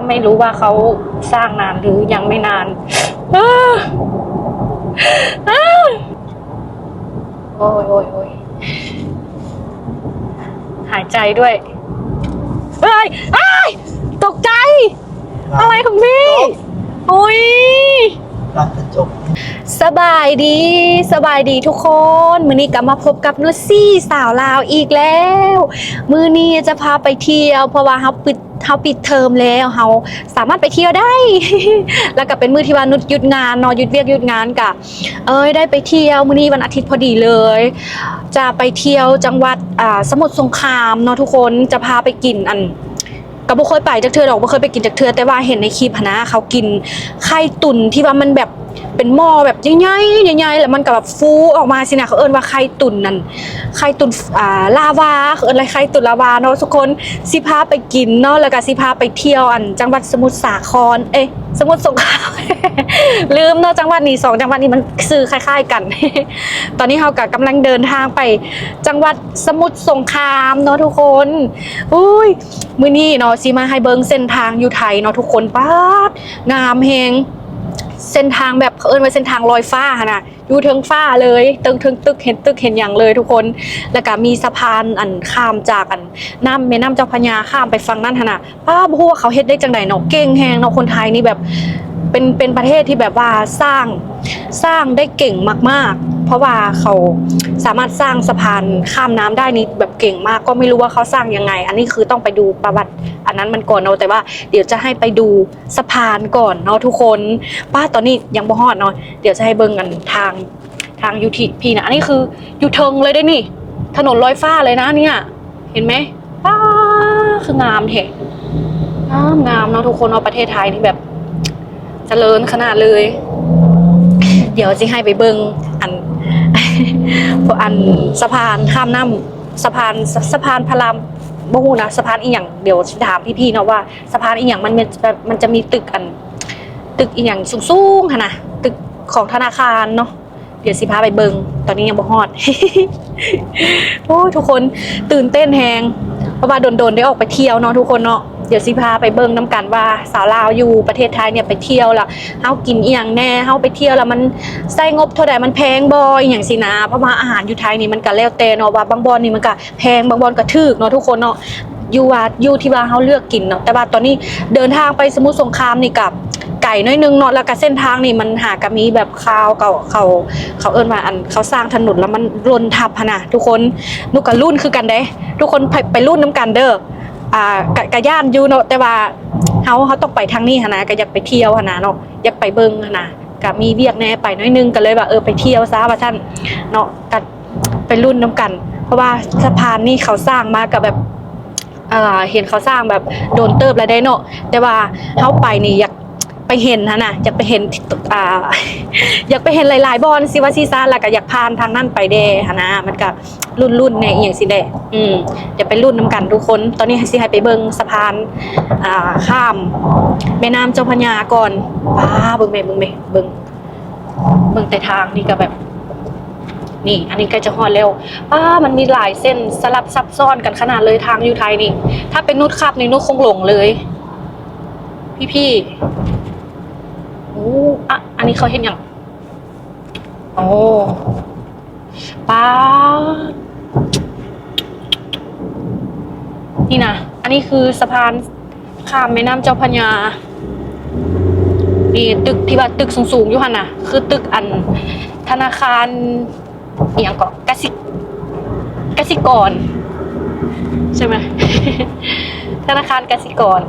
ก็ไม่รู้ว่าเขาสร้างนานหรือยังไม่นานอ้าอ้าโอ้ยโอ้ยโอ้ยหายใจด้วยเฮ้ยอ้ายตกใจ อะไรของพี่ โอ้ย ร้านกระจกสบายดีสบายดีทุกคนมือนี้กลับมาพบกับนุชซี่สาวลาวอีกแล้ว มือนี้จะพาไปเที่ยว เพราะว่าเขาปิดเขาปิดเทอมแล้วเขาสามารถไปเที่ยวได้ แล้วก็เป็นมือที่ว่านุชหยุดงานนอนหยุดเวียกหยุดงานกะเอ้ยได้ไปเที่ยวมือนี้วันอาทิตย์พอดีเลย จะไปเที่ยวจังหวัดอ่าสมุทรสงครามเนาะทุกคนจะพาไปกินอัน ก็บ่เคยไปจากเทือดอกบ่เคยไปกินจากเทือแต่ว่าเห็นในคลิปหั้นนะเขากินไข่ตุนที่ว่ามันแบบ เป็นหม้อแบบใหญ่ๆใหญ่ๆแล้วมันก็แบบฟูออกมาสินะเขาเอิ้นว่าไข่ตุ่นนั่นไข่ตุ่นอ่าลาวาเขาเอิ้นอะไรไข่ตุ่นลาวาเนาะทุกคนสิพาไปกินเนาะแล้วก็สิพาไปเที่ยวอัน จังหวัดสมุทรสาคร เอ๊ะสมุทรสงครามลืมเนาะจังหวัดนี้สองจังหวัดนี้มันซื้อคล้าย ๆ กัน ตอนนี้เราก็กำลังเดินทางไป จังหวัดสมุทรสงครามเนาะทุกคนอุ้ยมื้อนี้เนาะสิมาให้เบิงเส้นทางอยู่ไทยเนาะทุกคนป้าดงามเฮง เส้นทางแบบเขาเอิ้นว่าเส้นทางลอยฟ้าหั่นน่ะอยู่เทิงฟ้าเลยตึงเทิงตึกเห็นตึกเห็นอย่างเลยทุกคน แล้วก็มีสะพานอันข้ามจากอันน้ำแม่น้ำเจ้าพญาข้ามไปฝั่งนั้นหั่นนะป้าบัว่าเขาเฮ็ดได้จังไดเนาะเก่งแฮงเนาะคนไทยนี่แบบ เป็นเป็นประเทศที่แบบว่าสร้างสร้างได้เก่งมาก ๆ เพราะว่าเขาสามารถสร้างสะพานข้ามน้ำได้นี่แบบเก่งมากก็ไม่รู้ว่าเขาสร้างยังไง อันนี้คือต้องไปดูประวัติ อันนั้นมันก่อนเนาะแต่ว่าเดี๋ยวจะให้ไปดูสะพานก่อนเนาะทุกคนป้าตอนนี้ยังบ่ฮอดเนาะเดี๋ยวจะให้เบิ่งกันทางทางยูทีพีนะอันนี้คือยูเทิงเลยได้นี่ ถนนลอยฟ้าเลยนะเนี่ย เห็นไหมป้าคืองามแท้งามงามเนาะทุกคนเนาะประเทศไทยนี่แบบ เจริญขนาดเลย เดี๋ยวจะให้ไปเบิงอันพอันสะพานข้ามน้ำสะพานสะพานพระรามบ่ฮู้นะสะพานอีหยังเดี๋ยวถามพี่ๆเนาะว่าสะพานอีหยังมันมันจะมีตึกอัน ตึกอีหยังสูงๆค่ะนะตึกของธนาคารเนาะเดี๋ยวสิพาไปเบิงตอนนี้ยังบ่ฮอดโอ้ทุกคนตื่นเต้นแฮงเพราะว่าโดนๆได้ออกไปเที่ยวเนาะทุกคนเนาะ เดี๋ยวสิพาไปเบิ่งน้กันว่าสาวลาวอยู่ประเทศไทยเนี่ยไปเที่ยวละเฮากินอีหยังแน่เฮาไปเที่ยวแล้วมันใส่งบเท่าใดมันแพงบอีหยังสินะเพราะว่าอาหารอยู่ไทยนี่มันก็แล้วแต่เนาะว่าบางบอนนี่มันก็แพงบางบอนก็ถูกเนาะทุกคนเนาะอยู่ว่าอยู่ที่ว่าเฮาเลือกกินเนาะแต่ว่าตอนนี้เดินทางไปสมุทรสงครามนี่กับไก่น้อยนึงเนาะแล้วก็เส้นทางนี่มันหากะมีแบบคาวเก่าเขาเขาเอิ้นว่าอันเขาสร้างถนนแล้วมันรนทับนะทุกคนนุกกับรุ่นคือกันเด้ ทุกคนไปไปรุ่นน้ำกันเด้อ อ่ากะกะย่านอยู่เนาะแต่ว่าเฮาเฮาต้องไปทางนี้ฮะนนะก็อยากไปเที่ยวฮะนนะเนาะอยากไปเบิ่งฮะนนะก็มีเวียกแน่ไปน้อยนึงก็เลยว่าเออไปเที่ยวซะว่าท่านเนาะก็ไปรุ่นน้ำกัน เพราะว่าสะพานนี่เขาสร้างมากับแบบอ่าเห็นเขาสร้างแบบโดนเติบอะไรได้เนาะแต่ว่าเฮาไปนี่อยาก ไปเห็นหั่นน่ะอยากไปเห็นอ่าอยากไปเห็นหลายๆบอลสิว่าซีซ่าแล้วก็อยากผ่านทางนั้นไปเด้หั่นะมันก็รุ่นๆในเอีหยังสิเด้อืมเดี๋ยวไปรุ่นน้ำกันทุกคน ตอนนี้สิให้ไปเบิงสะพานอ่าข้าม แม่น้ำเจ้าพระยาก่อนป้าเบิ่งแม่เบิ่งแม่เบิงเบิงแต่ทางนี่ก็แบบนี่ อันนี้ใกล้จะฮอดแล้วป้ามันมีหลายเส้นสลับซับซ้อนกันขนาดเลยทางอยู่ไทยนี่ ถ้าเป็นนุชขับนี่นุชคงหลงเลย พี่ๆ อ้อะอันนี้เขาเห็นอย่างโอ้ป้าดนี่นะอันนี้คือสะพานข้ามแม่น้ำเจ้าพระยานี่ตึกที่ว่าตึกสูงๆอยู่หันน่ะ คือตึกอันธนาคารอหย่างก็กสิกสิกร ใช่ไหมธนาคารกสิกร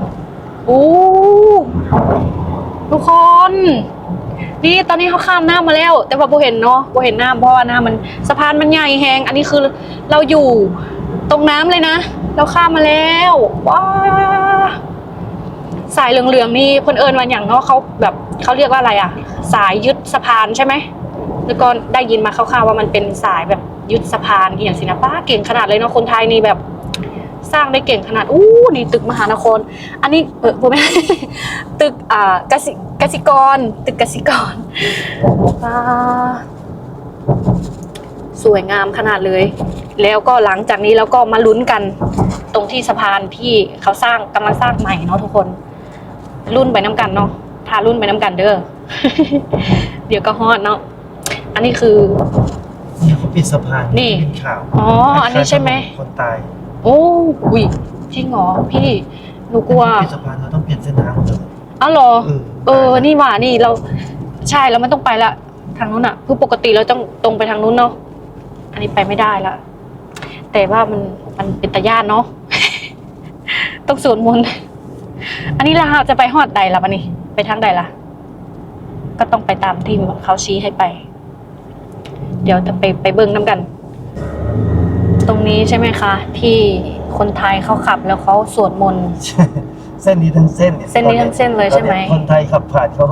โอ้ ทุกคน นี่ตอนนี้เขาข้ามหน้ำมาแล้ว แต่ว่าโบเห็นเนาะโบเห็นหน้ำเพราะว่าหน้ำมันสะพานมันใหญ่แหงอันนี้คือเราอยู่ตรงน้ำเลยนะ เราข้ามมาแล้วว้าสายเหลืองๆนี่เพิ่นเอิญวันอย่างเนาะเขาแบบเขาเรียกว่าอะไรอะสายยึดสะพานใช่ไหมแล้วก็ได้ยินมาคร่าวๆว่ามันเป็นสายแบบยึดสะพานอหย่างสินะป้าเก่งขนาดเลยเนาะคนไทยนี่แบบ สร้างได้เก่งขนาดอู้นี่ตึกมหานคร อันนี้เออผมไม่ตึกอ่ากสิกสิกร ตึกกสิกรอ่าสวยงามขนาดเลย แล้วก็หลังจากนี้แล้วก็มาลุ้นกันตรงที่สะพานที่เขาสร้างกำลังสร้างใหม่เนาะทุกคน รุ่นไปน้ำกันเนาะทารุ่นไปน้ำกันเด้อเดี๋ยวก็ฮอดเนาะอันนี้คือนี่เขาปิดสะพานนี่เป็นข่าวอ๋ออันนี้ใช่ไหมคนตาย โอ้อุ้ยจริงเหรอพี่หนูกลัวปิดสะพานเราต้องเปลี่ยนเส้นทางหมดเลยอ้าวเหรอเออเออ นี่หว่านี่เราใช่แล้วมันต้องไปละทางนู้นอะคือปกติเราต้องตรงไปทางนู้นเนาะอันนี้ไปไม่ได้ละแต่ว่ามันมันเป็นตาญาติเนาะต้องสวดมนต์อันนี้เราจะไปฮอดใดล่ะปะนี่ไปทางใดล่ะ ก็ต้องไปตามที่เขาชี้ให้ไป เดี๋ยวจะไปไปเบิ้งน้ำกัน ตรงนี้ใช่ไหมคะ ที่คนไทยเขาขับแล้วเขาสวดมนต์ใช่เส้นนี้ทั้งเส้นยเส้นนี้ทั้งเส้นเลยใช่ไหมตอนนี้คนไทยขับผ่านเขา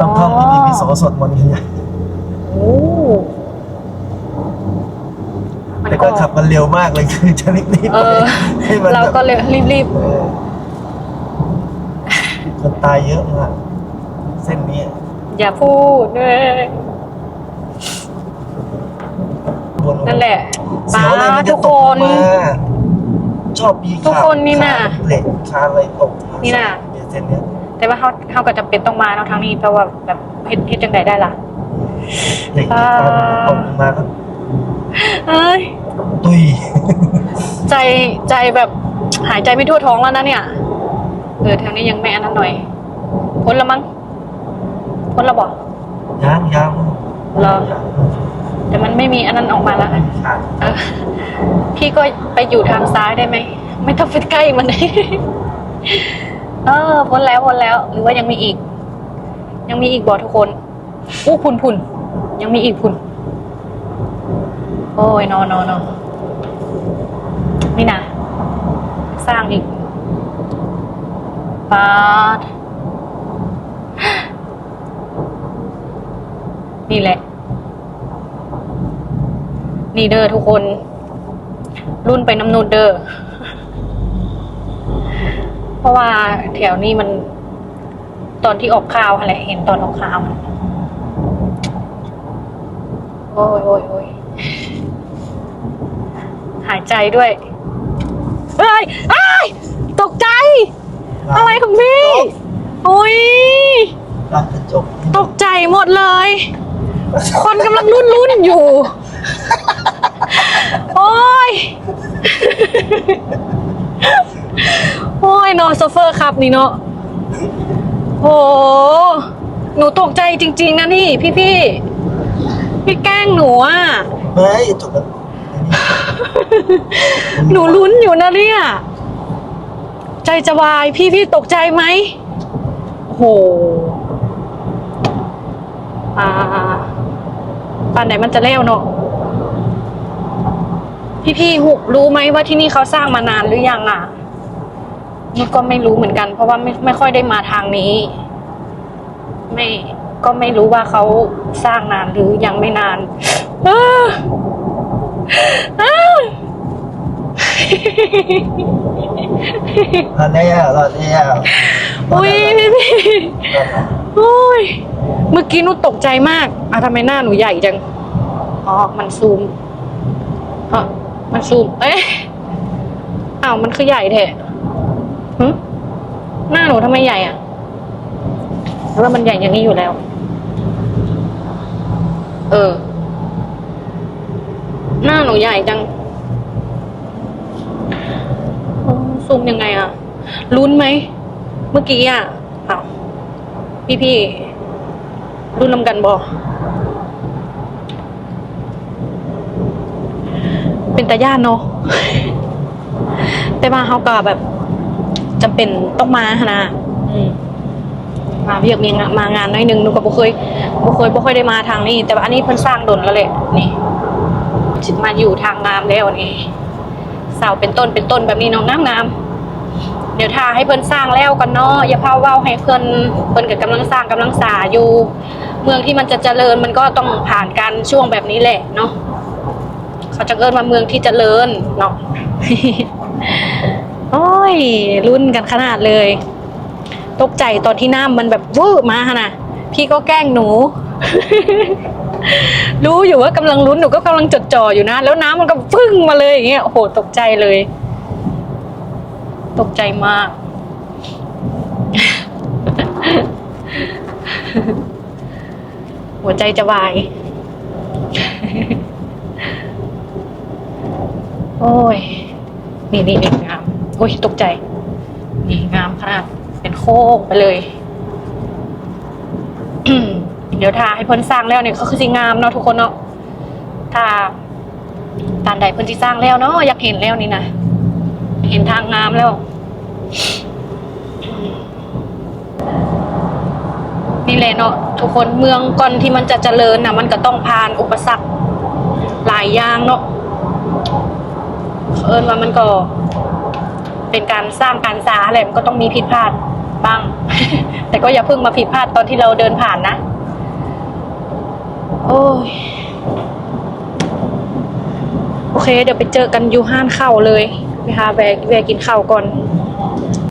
ต้องอ๋อท่องที่มีพิโสสวดมนต์กันใหญ่โอ้มันแต่ก็ขับมันเร็วมากเลยคือจะรีบๆเออให้มันเราก็เลยรีบเออคนตายเยอะมากเส้นนี้ๆอย่าพูดเลยบนนั่นแหละเสี ยวอะไรมันทุจะกตคกลนงมาชอบมีทุกคนนี่น่ะขาเหล็กคาอะไรตกมานี่น่ะ เนี่ยเส้นเนี้ยแต่ว่าเขาเขาก็จำเป็นต้องมาเนาะทางนี้เพราะว่าแบบเฮ็ดเฮ็ดจังใดได้ล่ะ เหล็กคาตกมาแล้วเอ้ยตุยใจใจแบบหายใจไม่ทั่วท้องแล้วนะเนี่ยเออทางนี้ยังไม่อันนั้นหน่อยพ้นละมั้งพ้นละบอกยางยางเหรอ แต่มันไม่มีอันนั้นออกมาละไม่มีขาดเออพี่ก็ไปอยู่ทางซ้ายได้ไหม ไม่ต้องไปใกล้มัน เออพ้นแล้วพ้นแล้ว หรือว่ายังมีอีก ยังมีอีกบอทุกคนอู้พุนพุนยังมีอีกพุนโอ้ยนอนนอนนอนนี่นะสร้างอีกปาดนี่แหละ นี่เด้อทุกคน รุ่นไปน้ำนูนเด้อเพราะว่าแถวนี้มัน ตอนที่ออกข่าวอะไรเห็นตอนออกข่าวมันโอ้ยโอ้ยโอ้ยหายใจด้วยเฮ้ยเอ้ยตกใจ อะไรของพี่โอ้ยร้านกระจกตกใจหมดเลย คนกำลังรุ่นรุ่นๆอยู่ โอ้ย โอ้ยเนอะโซเฟอร์ครับนี่เนาะโห หนูตกใจจริง ๆ นะนี่ พี่พี่ๆพี่แกล้งหนูอะ เฮ้ยจบแล้วหนูลุ้นอยู่นะเนี่ย ใจจะวายพี่พี่ตกใจไหมโอ้โหอ่าป่านไหนมันจะแล้วเนาะ พี่พี่หุรู้ไหมว่าที่นี่เขาสร้างมานานหรือยังอะนุชก็ไม่รู้เหมือนกัน เพราะว่าไม่ไม่ค่อยได้มาทางนี้ ไม่ก็ไม่รู้ว่าเขาสร้างนานหรือยังไม่นานอ้าอ้ารอดแล้วรอดแล้วอุ้ยพี่พี่โอ้ยเมื่อกี้หนูตกใจมากอะทำไมหน้าหนูใหญ่จัง อ๋อ มันซูมอะ มันซูมเอ๊ะอ้าวมันคือใหญ่แท้หึหน้าหนูทำไมใหญ่อะหรือว่ามันใหญ่อย่างนี้อยู่แล้ว เออ หน้าหนูใหญ่จังซูมยังไงอะลุ้นไหม เมื่อกี้อะอ้าวพี่พี่รุ่นนำกันบอ เป็นตาญาติเนาะแต่ว่าเขาก็แบบจำเป็นต้องมาหนนะอืมมาเรียกมีงานมางานน้อยหนึงหนูก็บ่เคยบ่เคยบ่ค่อยได้มาทางนี้ แต่ว่าอันนี้เพิ่นสร้างดนแล้วแหละนี่มาอยู่ทางงามแล้วนี่เสาเป็นต้นเป็นต้นแบบนี้เนาะงามงามๆเดี๋ยวถ้าให้เพิ่นสร้างแล้วกันเนาะอย่าพาเว้าให้เพิ่นเพิ่นกับกำลังสร้างกำลังสาอยู่ เมืองที่มันจะเจริญมันก็ต้องผ่านการช่วงแบบนี้แหละเนาะ เขาจะเอิ้นว่าเมืองที่จเจริญเนาะโอ้ย รุ่นกันขนาดเลย ตกใจตอนที่น้ำมันแบบวืบมาขนาดพี่ก็แกล้งหนู รู้อยู่ว่ากำลังลุ้นหนูก็กำลังจดจ่ออยู่นะ แล้วน้ำมันก็ฟึ่งมาเลยอย่างเงี้ยโอ้โหตกใจเลย ตกใจมาก หัวใจจะวาย โอ้ย นี่นี่นี่งามโอ้ยตกใจ นี่งามขนาดเป็นโค้งไปเลย เดี๋ยวถ้าให้เพิ่นสร้างแล้วเนี่ยเขาคือสิงามเนาะทุกคนเนาะถ้าตานใดเพิ่นสิสร้างแล้วเนาะอยากเห็นแล้วนี่นะเห็นทางงามแล้ว นี่แหละเนาะทุกคนเมืองก่อนที่มันจะเจริญนะมันก็ต้องผ่านอุปสรรคหลายอย่างเนาะ เอิญว่ามันก็ เป็นการสร้างการสาอะไรมันก็ต้องมีผิดพลาดบ้าง แต่ก็อย่าเพิ่งมาผิดพลาดตอนที่เราเดินผ่านนะ โอ้ยโอเค เดี๋ยวไปเจอกันยูห้านข้าเลยไปหาแวะแวะกินข้าวก่อน